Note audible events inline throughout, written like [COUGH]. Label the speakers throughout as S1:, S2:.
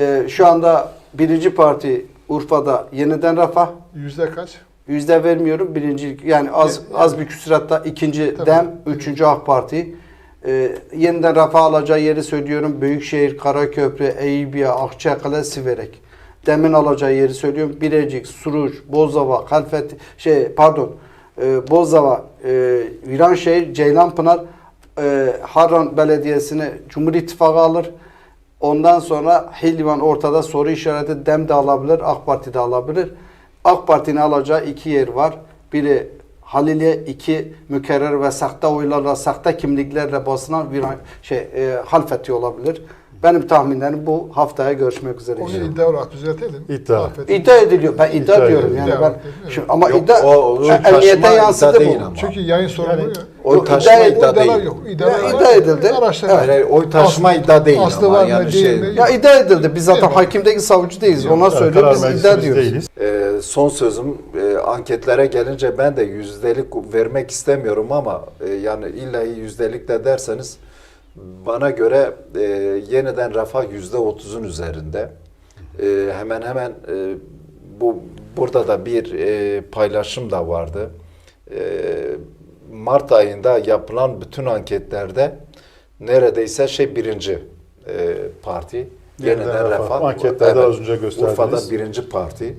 S1: Ee, şu anda birinci parti Urfa'da yeniden Refah.
S2: Yüzde kaç?
S1: Yüzde vermiyorum. Birinci yani az
S2: Yani-
S1: az bir küsuratta ikinci
S2: Tabii.
S1: Dem, üçüncü AK Parti. Ee, yeniden Refah alacağı yeri söylüyorum. Büyükşehir, Karaköprü, Eyüpiye, Akçakale, Siverek. Dem'in alacağı yeri söylüyorum. Birecik, Suruç, Bozova, Kalfet, şey pardon, e, Bozova, e, Viranşehir, Ceylanpınar, e, Harran Belediyesi'ni Cumhur İttifakı alır. Ondan sonra Hilvan ortada soru işareti Dem de alabilir, AK Parti de alabilir. AK Parti'nin alacağı iki yer var. Biri Halil'e iki mükerrer ve sahte oylarla, sahte kimliklerle basılan bir şey e, halfeti olabilir. Benim tahminlerim bu haftaya görüşmek üzere.
S2: Onu
S1: inşallah.
S2: iddia olarak düzeltelim.
S3: İddia.
S2: Affedin.
S1: İddia ediliyor. Ben iddia,
S3: İddia
S1: diyorum
S3: ediliyor.
S1: yani
S2: İddia
S1: ben.
S2: ediliyor.
S1: Şu, ama
S4: Yok,
S1: iddia
S4: o- o
S1: emniyete
S4: taşıma
S1: yansıdı
S4: iddia
S1: bu.
S4: değil ama.
S2: Çünkü yayın sorumlu.
S1: Yani-
S4: Oy
S1: O
S4: taşıma
S1: iddia-
S4: iddia değil.
S2: yok. İddialar
S1: Ya,
S2: var.
S1: iddia edildi.
S2: Araştırma.
S4: Hayır, hayır, oy taşıma
S2: Aslı-
S4: iddia değil
S2: aslı
S4: ama
S2: var mı,
S4: yani
S2: değil
S4: şey-
S2: mi?
S1: Ya iddia edildi. Biz zaten
S2: mi?
S1: hakimdeki savcı değiliz.
S3: Yok,
S1: Ona
S3: karar
S1: söylüyor biz iddia diyoruz.
S3: değiliz.
S4: Ee, son sözüm e, anketlere gelince ben de yüzdelik vermek istemiyorum ama e, yani illa yüzdelik de derseniz bana göre e, yeniden refah yüzde otuzun üzerinde. E, hemen hemen e, bu burada da bir e, paylaşım da vardı. E, Mart ayında yapılan bütün anketlerde neredeyse şey birinci e, parti.
S3: Yeniden
S4: Yeniden,
S3: Refah.
S4: refah.
S3: Anketlerde az önce gösterdiniz.
S4: Urfa'da birinci parti.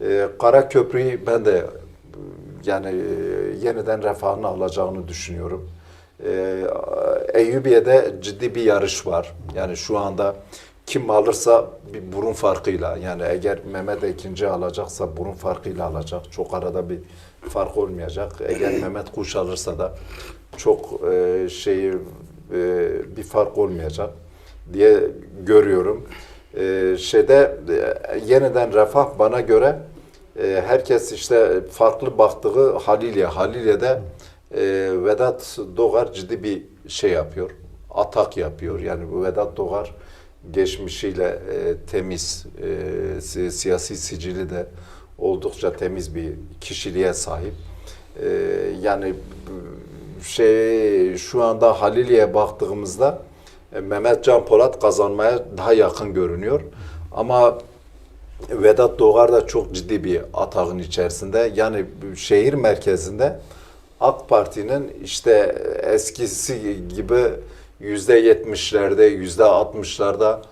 S4: Ee, Kara Köprü'yü ben de e, yani e, yeniden refahını alacağını düşünüyorum. Ee, Eyyubiye'de ciddi bir yarış var. Yani şu anda kim alırsa bir burun farkıyla yani eğer Mehmet ikinci alacaksa burun farkıyla alacak. Çok arada bir fark olmayacak. Eğer [CLEARS THROAT] Mehmet Kuş alırsa da çok e, şeyi e, bir fark olmayacak diye görüyorum. Ee, şeyde e, yeniden refah bana göre e, herkes işte farklı baktığı Halilye. Halilye'de e, Vedat Doğar ciddi bir şey yapıyor. Atak yapıyor. Yani bu Vedat Doğar geçmişiyle e, temiz, e, si- siyasi sicili de oldukça temiz bir kişiliğe sahip. E, yani şey şu anda Halilye'ye baktığımızda e, Mehmet Can Polat kazanmaya daha yakın görünüyor. Ama Vedat Doğar da çok ciddi bir atağın içerisinde. Yani şehir merkezinde AK Parti'nin işte eskisi gibi yüzde yetmişlerde, yüzde altmışlarda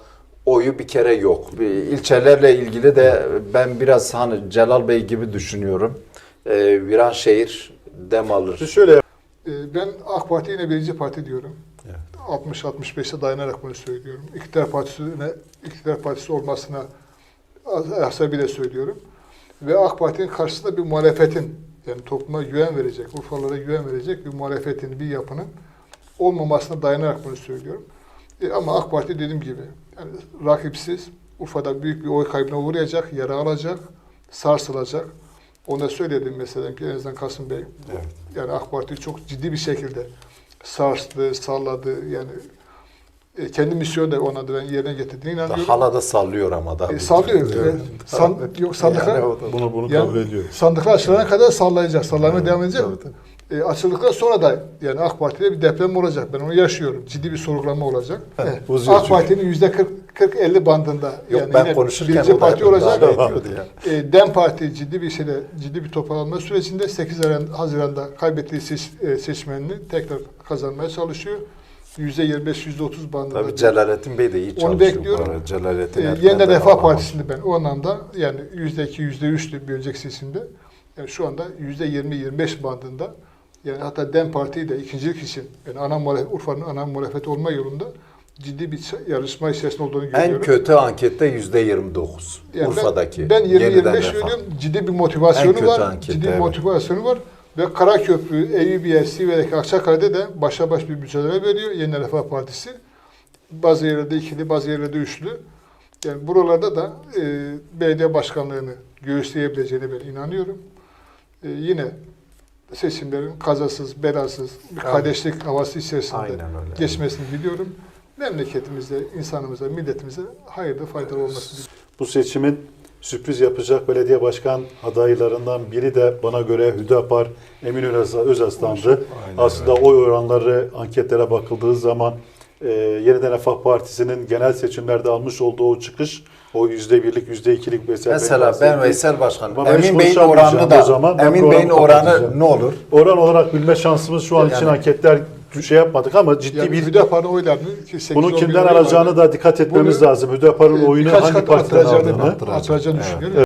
S4: oyu bir kere yok. Bir ilçelerle ilgili de ben biraz hani Celal Bey gibi düşünüyorum. Ee, Viranşehir dem alır.
S3: Şöyle
S2: Ee, Ben AK Parti yine birinci parti diyorum. 60-65'e dayanarak bunu söylüyorum. İktidar partisine, iktidar partisi olmasına hasebiyle söylüyorum. Ve AK Parti'nin karşısında bir muhalefetin, yani topluma güven verecek, Urfalılara güven verecek bir muhalefetin, bir yapının olmamasına dayanarak bunu söylüyorum. E, ama AK Parti dediğim gibi, yani rakipsiz, Urfa'da büyük bir oy kaybına uğrayacak, yara alacak, sarsılacak. Onu da söyledim mesela ki en azından Kasım Bey.
S3: Evet.
S2: Yani AK Parti çok ciddi bir şekilde sarstı, salladı. Yani e, kendi misyonu da ona da ben yerine getirdiğine inanıyorum.
S4: Hala da sallıyor ama da.
S2: E, sallıyor.
S4: Evet.
S2: San- yok sandıklar,
S4: Yani
S3: bunu bunu
S2: Yani
S3: kabul ediyor.
S2: sandıklar açılana kadar sallayacak, sallamaya devam edecek.
S3: tabii.
S2: E, açıldıktan sonra da yani AK Parti'de bir deprem olacak. Ben onu yaşıyorum. Ciddi bir sorgulama olacak.
S3: Evet,
S2: E,
S3: bozuyor
S2: AK. Parti'nin yüzde 40-50 bandında
S4: Yok
S2: yani
S4: ben konuşurken
S2: birinci parti olacak.
S4: daha da ediyordu ya.
S2: E, Dem Parti ciddi bir şeyde ciddi bir toparlanma sürecinde 8 Haziran- Haziran'da kaybettiği seç, e, seçmenini tekrar kazanmaya çalışıyor. %25 %30 bandında.
S4: Tabii Celalettin Bey de iyi çalışıyor.
S2: Onu bekliyorum.
S4: Celalettin
S2: E,
S4: Erken
S2: yeniden
S4: de
S2: Refah Partisi'nde ben o anlamda yani %2 %3'lü bir önceki seçimde yani şu anda %20-25 bandında yani hatta Dem Parti'yi de ikincilik için yani ana muhalefet, Urfa'nın ana muhalefeti olma yolunda ciddi bir yarışma içerisinde olduğunu görüyorum.
S4: En kötü ankette yüzde 29.
S2: Yani
S4: Urfa'daki.
S2: Ben, ben
S4: yeniden
S2: 20-25
S4: refah.
S2: söylüyorum. Ciddi bir motivasyonu
S4: En kötü
S2: var.
S4: ankette,
S2: ciddi bir
S4: evet.
S2: motivasyonu var. Ve Karaköprü, Eyüpiye, Siverek, Akçakale'de de başa baş bir mücadele veriyor Yeni Refah Partisi. Bazı yerlerde ikili, bazı yerlerde üçlü. Yani buralarda da e, belediye başkanlığını göğüsleyebileceğine ben inanıyorum. E, yine seçimlerin kazasız, belasız, bir kardeşlik havası içerisinde geçmesini biliyorum. Memleketimize, insanımıza, milletimize hayırlı, faydalı olmasını.
S3: Bu seçimin sürpriz yapacak belediye başkan adaylarından biri de bana göre Hüdapar Öz- Özaslan'dı. Aslında oy oranları anketlere bakıldığı zaman e, Yeniden Refah Partisi'nin genel seçimlerde almış olduğu o çıkış, o yüzde birlik, yüzde ikilik mesela.
S4: Mesela ben Veysel Başkan,
S3: Ama
S4: Emin Bey'in oranı da,
S3: o zaman.
S4: Emin Bey'in oranı ne olur?
S3: Oran olarak bilme şansımız şu an için
S4: Yani-
S3: anketler şey yapmadık ama ciddi
S2: Yani
S3: bir
S2: Hüdapar'ın oylarını ki 8-10
S3: bunu kimden alacağını da dikkat etmemiz lazım. Hüdapar'ın
S2: e,
S3: oyunu hangi partiden aldığını.
S2: arttıracağını
S4: Evet.
S2: düşünüyorum.